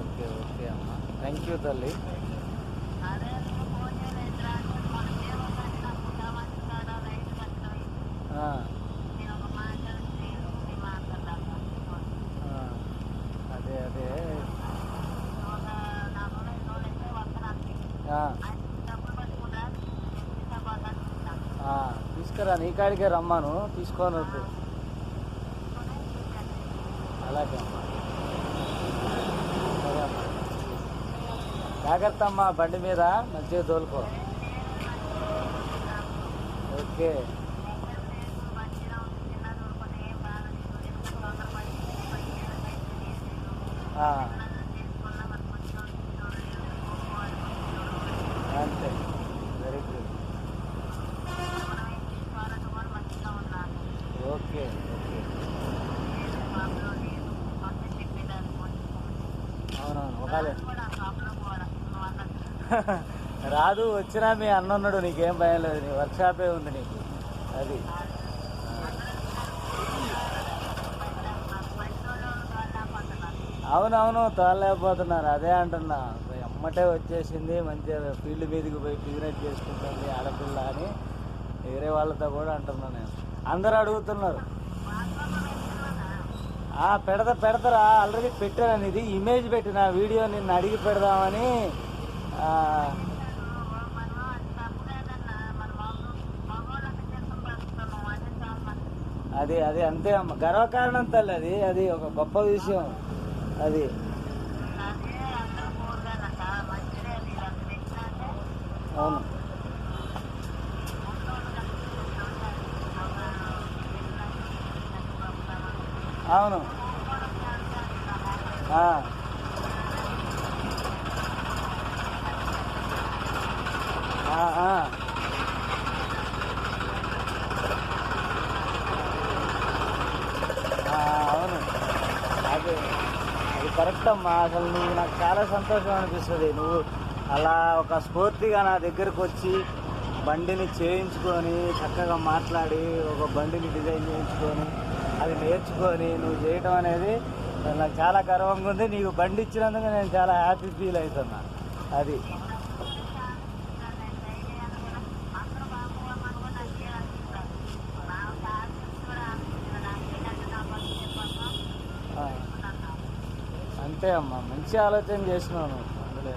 Okay okay అమ్మ. Thank you తల్లి. అదే అదే. తీసుకురా నీ కాడికే రమ్మాను. తీసుకొని వద్దు అలాగే అమ్మా సరే అమ్మా జాగ్రత్త అమ్మా బండి మీద మంచిగా తోలుకో. ఓకే. ఆ, అంతే వెరీ గుడ్ ఓకే ఓకే అవునవును ఒకలే రాదు వచ్చినా మీ అన్న ఉన్నాడు నీకేం భయం లేదు నీ వర్క్షాపే ఉంది నీకు. అది. అవునవును తోలలేకపోతున్నారు అదే అంటున్నా. ఎమ్మటే వచ్చేసింది మంచిగా ఫీల్డ్ మీదకి పోయి బిజినెస్ చేసుకుంటుంది ఆడపిల్ల అని. వేరే వాళ్ళతో కూడా అంటున్నా నేను. అందరు అడుగుతున్నారు. ఆ, పెడతా పెడతారా? ఆల్రెడీ పెట్టాను ఇది. ఇమేజ్ పెట్టిన వీడియో నిన్ను అడిగి పెడదామని. అది అది అంతే అమ్మ. గర్వకారణం తల్లి అది. అది ఒక గొప్ప విషయం. అది. అవును. అవును. అది అది కరెక్ట్ అమ్మా. అసలు నువ్వు నాకు చాలా సంతోషం అనిపిస్తుంది. నువ్వు అలా ఒక స్ఫూర్తిగా నా దగ్గరకు వచ్చి బండిని చేయించుకొని చక్కగా మాట్లాడి ఒక బండిని డిజైన్ చేయించుకొని అది నేర్చుకొని నువ్వు చేయటం అనేది నాకు చాలా గర్వంగా ఉంది. నీకు బండి ఇచ్చినందుకు నేను చాలా హ్యాపీ ఫీల్ అవుతున్నా. అది. అంతే అమ్మా మంచి ఆలోచన చేసినావు అందులో